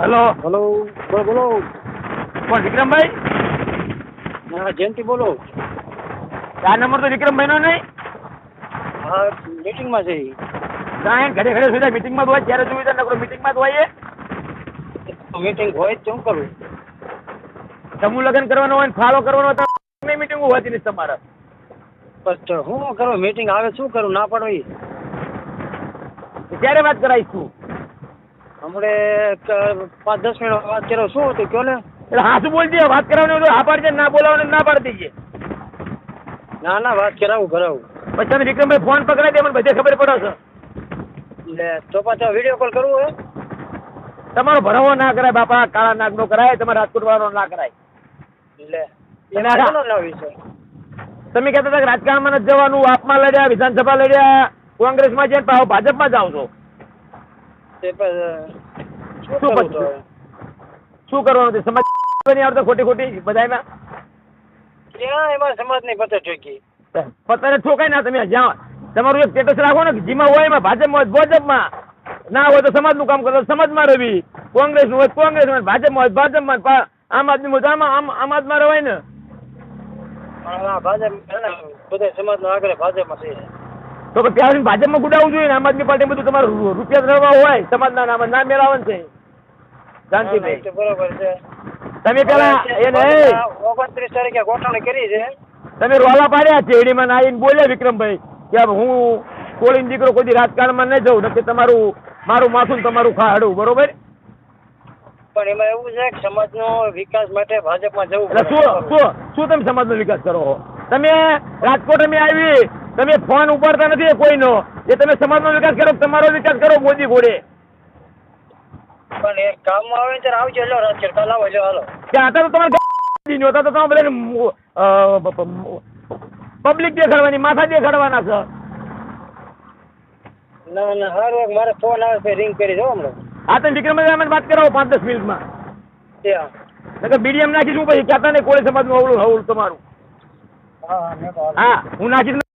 Hello. Hello. બોલો બોલો. કોણ વિક્રમભાઈ? હા જયંતિ બોલો. ચાર નંબર તો વિક્રમભાઈનો નહીં? હા મીટિંગમાં છે કાંઈ ઘરે ઘરે સુધી મિટિંગમાં તો હોય જ્યારે ત્યારે નકરો મિટિંગમાં તો હોય મીટિંગ હોય જ શું કરું? સમૂહ લગ્ન કરવાનો હોય ને ફાળો કરવાનો તો મિટિંગ હોતી નથી તમારે. બસ હું કરું? મીટિંગ આવે શું કરું? ના પડવી. ક્યારે વાત કરાવીશ તું હમણે પાંચ દસ મિનિટ વાત કર્યો શું હતું? કયો ને? એટલે હા શું બોલજે વાત કરવાની હોય તો હા પાડજે ના બોલાવવાનું ના પાડતી છે ના ના વાત કરાવું કરાવું. પછી તમે વિક્રમભાઈ ફોન પકડાય દે મને બધે ખબર પડે છે. એટલે તો પાછો વીડિયો કોલ કરવું હોય તમારો ભરાવો ના કરાય બાપા કાળા નાગ નો કરાય તમારે રાજકોટ વાળો ના કરાય. એટલે એના વિશે? તમે કહેતા હતા રાજકારણમાં નથી જવાનું આપમાં લડ્યા વિધાનસભા લડ્યા કોંગ્રેસમાં જઈને ભાજપમાં જાવ છો. તે શું તો કરવાનું છે? સમાજ નહીં આવડતો ખોટી ખોટી બધાયમાં ક્યાં એમાં સમજ નહીં પતે ઠોકી પતાને ઠોકાય ના તમે જ્યાં તમારું એક સ્ટેટસ રાખો ને જેમાં હોય એમાં ભાજપમાં હોય ભાજપ ભાજપમાં. ના હોય તો સમાજનું કામ કરો તો સમાજમાં રવી. કોંગ્રેસનું હોય તો કોંગ્રેસમાં ભાજપમાં હોય તો ભાજપમાં આમ આદમી હોય તો આમ આમ આમ આદમાં રવાય ને. ભાજપ બધા સમાજ નો આગળ ભાજપમાં છે. તો પછી ત્યાં સુધીને ભાજપમાં ગુડાવવું જોઈએ આમ આદમી પાર્ટી બધું તમારે રૂપિયા ધરવા હોય સમાજના નામે ના મેળવવાનું છે. શાંતિભાઈ. બરોબર છે. તમે પેલા એને ઓગણત્રીસ તારીખે ગોઠવણી કરી છે. તમે રોલા પાડ્યા છે એડીમાં આવીને બોલ્યા વિક્રમભાઈ કે હું કોળીનો દીકરો કોઈ રાજકારણમાં નહીં જઉં નથી તમારું મારું માથું તમારું ખાડું બરોબર? પણ એમાં એવું છે કે સમાજનો વિકાસ માટે ભાજપમાં જવું શું શું શું તમે સમાજનો વિકાસ કરો છો? તમે રાજકોટ અમે આવી તમે ફોન ઉપાડતા નથી કોઈનો. એ તમે સમાજનો વિકાસ કરો તમારો વિકાસ કરો મોદી ઘોડે પણ એ કામમાં આવે ત્યારે આવજો લો રાજકોટ કાલ આવો જો હાલો. કે તો તમારે ગાડી નહોતા તો તમે બધા પબ્લિક દેખાડવાની માથા દેખાડવાના છે. ના ના હારું એક મારે ફોન આવે છે રિંગ કરી દો હમણાં. તમે વાત કરાવો પાંચ દસ મિનિટમાં. ત્યાં. નકર બીડીએમ નાખીશું પછી કહેતા નહીં કોળી સમાજનું અવળું હવળું તમારું. હા હું નાખી